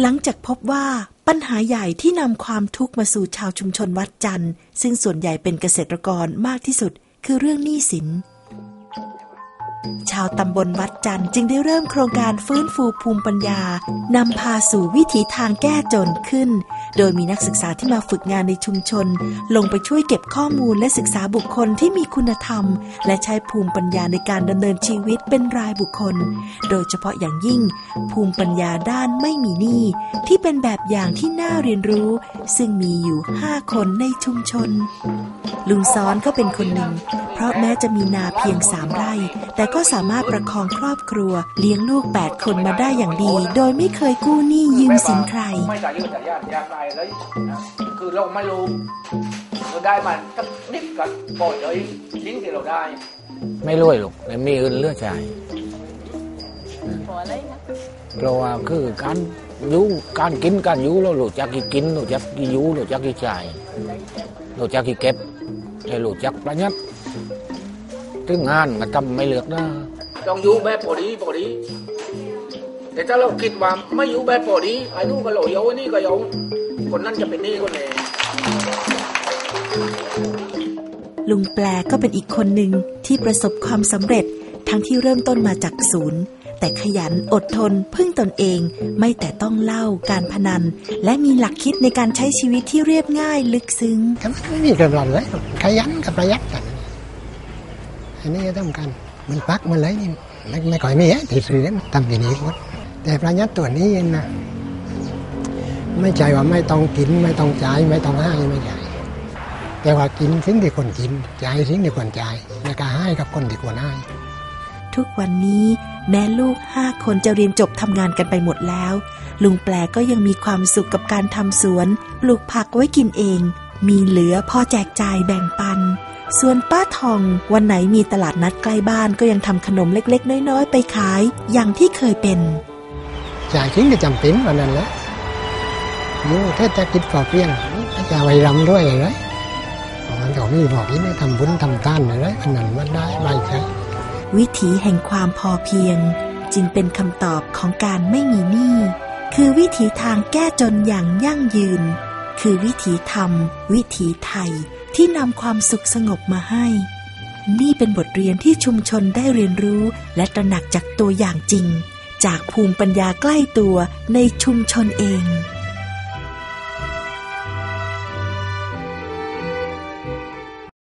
หลังจากพบว่าปัญหาใหญ่ที่นำความทุกข์มาสู่ชาวชุมชนวัดจันทร์ ซึ่งส่วนใหญ่เป็นเกษตรกรมากที่สุด คือเรื่องหนี้สิน ชาวตำบลวัดจันทร์จึงได้เริ่มโครงการฟื้นฟูภูมิปัญญานำพาสู่วิถีทางแก้จนขึ้น โดยมีนักศึกษาที่มาฝึกงานในชุมชน ลงไปช่วยเก็บข้อมูลและศึกษาบุคคลที่มีคุณธรรม และใช้ภูมิปัญญาในการดำเนินชีวิตเป็นรายบุคคล โดยเฉพาะอย่างยิ่ง ภูมิปัญญาด้านไม่มีหนี้ที่เป็นแบบอย่างที่น่าเรียนรู้ ซึ่งมีอยู่ 5 คนในชุมชน ลุงซ้อนก็เป็นคนหนึ่ง เพราะแม้จะมีนาเพียงสามไร่ แต่ก็สามารถประคองครอบครัว เลี้ยงลูก 8 คนมาได้อย่างดี โดยไม่เคยกู้หนี้ยืมสินใครไม่จ่ายยืดจ่ายยากยากไรเลยนะคือเราไม่รู้เราได้มันสักนิดกับปล่อยเลยทิ้งที่เราได้ ไม่รวยหรอกแต่มีเงินเหลือใช้เพราะว่าคือการอยูการกินการอยูเรารู้จักกี่กินรู้จักกี่อยูรู้จักกี่จ่ายรู้จักกี่เก็บแต่รู้จักประหยัดถึงงานก็ทำไม่เลือกนะต้องอยู่แบบพอดีพอดีแต่ถ้าเราคิดว่าไม่อยู่แบบพอดีไอ้นู่นก็หลอยเอาไอ้นี่ก็เอา คนนั้นจะเป็นหนี่คนนี้ลุงแปลก็เป็นอีกคนหนึ่งที่ประสบความสำเร็จทั้งที่เริ่มต้นมาจากศูนย์ แต่ขยันอดทนพึ่งตนเอง ไม่แต่ต้องเล่าการพนัน และมีหลักคิดในการใช้ชีวิตที่เรียบง่ายลึกซึ้งก็ไม่มีกำลังเลยขยันกับประหยัดกันอันนี้ก็ต้องกันมันปักมันเลยนี่ไม่ไม่ค่อยมีอะที่ซื้อมันทำอย่างนี้หมดแต่ประหยัดตัวนี้นะ ไม่ใช่ว่าไม่ต้องกินไม่ต้องจ่ายไม่ต้องให้ไม่ใช่แต่ว่ากินสิ่งที่คนกินจ่ายสิ่งที่ควรจ่ายแล้วก็ให้กับคนที่ควรให้ทุกวันนี้แม้ลูกห้าคนจะเรียนจบทำงานกันไปหมดแล้ว ลุงแปลก็ยังมีความสุขกับการทำสวน ปลูกผักไว้กินเอง มีเหลือพอแจกจ่ายแบ่งปัน ส่วนป้าทองวันไหนมีตลาดนัดใกล้บ้านก็ยังทำขนมเล็กๆ น้อยๆ ไปขายอย่างที่เคยเป็นจ่ายสิ่งที่จำเป็นวันนั้นแหละ อยู่เทศกิจพอเพียงไม่จะไปรำด้วยเลยมันก็มีบอกนี่ทำบุญทำทานอะไรอันนั้นมันได้ไม่ใช่วิถีแห่งความพอเพียง จึงเป็นคำตอบของการไม่มีหนี้คือวิถีทางแก้จนอย่างยั่งยืน คือวิถีธรรม วิถีไทยที่นำความสุขสงบมาให้ นี่เป็นบทเรียนที่ชุมชนได้เรียนรู้และตระหนักจากตัวอย่างจริง จากภูมิปัญญาใกล้ตัวในชุมชนเอง